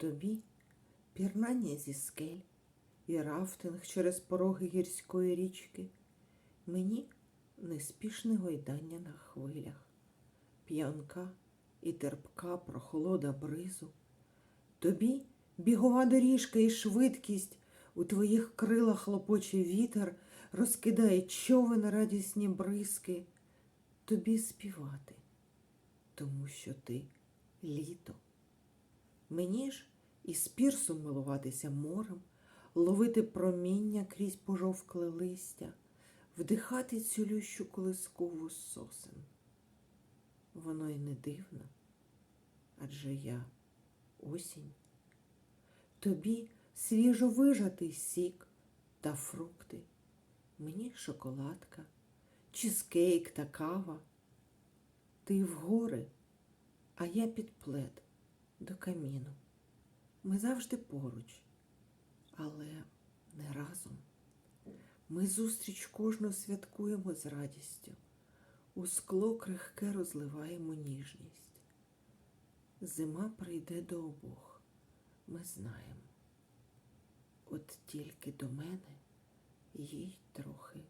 Тобі пірнання зі скель і рафтинг через пороги гірської річки. Мені неспішне гойдання на хвилях, п'янка і терпка прохолода бризу. Тобі бігова доріжка і швидкість, у твоїх крилах лопоче вітер, розкидає човен радісні бризки. Тобі співати, тому що ти літо. Мені ж із пірсом милуватися морем, ловити проміння крізь пожовкле листя, вдихати цілющу колискову сосен. Воно й не дивно, адже я осінь. Тобі свіжо вижатий сік та фрукти, мені шоколадка, чизкейк та кава. Ти в гори, а я під плед до каміну. Ми завжди поруч, але не разом. Ми зустріч кожну святкуємо з радістю, у скло крихке розливаємо ніжність. Зима прийде до обох, ми знаємо. От тільки до мене їй трохи.